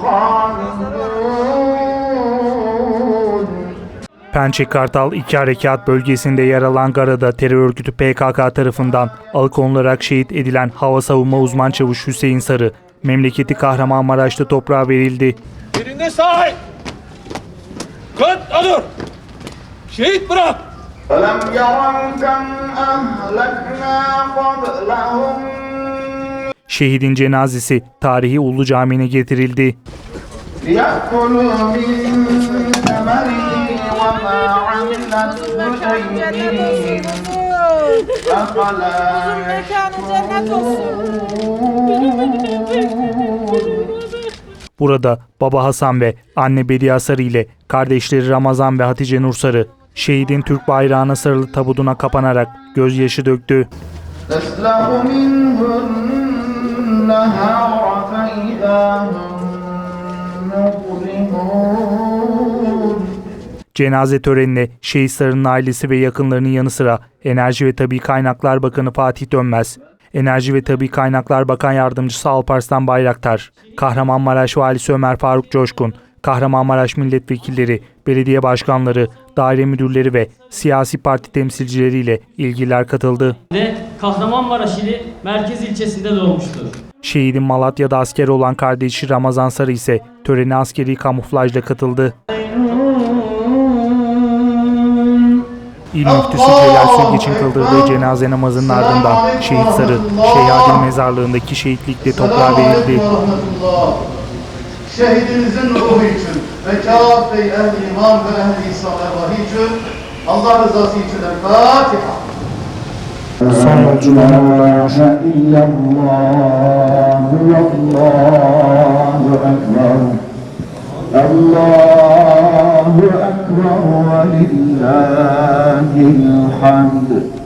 خالدون Pençe Kartal 2 Harekat bölgesinde yer alan Gara'da terör örgütü PKK tarafından alıkonularak şehit edilen hava savunma uzman çavuş Hüseyin Sarı, memleketi Kahramanmaraş'ta toprağa verildi. Yerinde sahip. Kıt dur. Şehit bırak. فلم يروا كم أهلكنا قبلهم Şehidin cenazesi tarihi Ulu Camii'ne getirildi. Burada baba Hasan ve anne Bediye Sarı ile kardeşleri Ramazan ve Hatice Nursarı şehidin Türk bayrağına sarılı tabuduna kapanarak gözyaşı döktü. تسلخ منه النهار فإذا هم مظلمون Cenaze törenine şehit Sarı'nın ailesi ve yakınlarının yanı sıra Enerji ve Tabi Kaynaklar Bakanı Fatih Dönmez, Enerji ve Tabi Kaynaklar Bakan Yardımcısı Alparslan Bayraktar, Kahramanmaraş Valisi Ömer Faruk Coşkun, Kahramanmaraş milletvekilleri, belediye başkanları, daire müdürleri ve siyasi parti temsilcileriyle ilgililer katıldı. ve Kahramanmaraş ili merkez ilçesinde doğmuştur. Şehidin Malatya'da asker olan kardeşi Ramazan Sarı ise törene askeri kamuflajla katıldı. İl müftüsü Celal Sülgeç'in kıldırdığı cenaze namazının ardından Şehit Sarı, Şeyhadin mezarlığındaki şehitlikle toprağa verildi şehidimizin ruhu için ve kâfi ehli iman ve ehli İslam ervahı için Allah rızası için El Fatiha. Sonucu la ilahe illallah ve Allahu ekber. Allahu ekber ve lillahil hamd.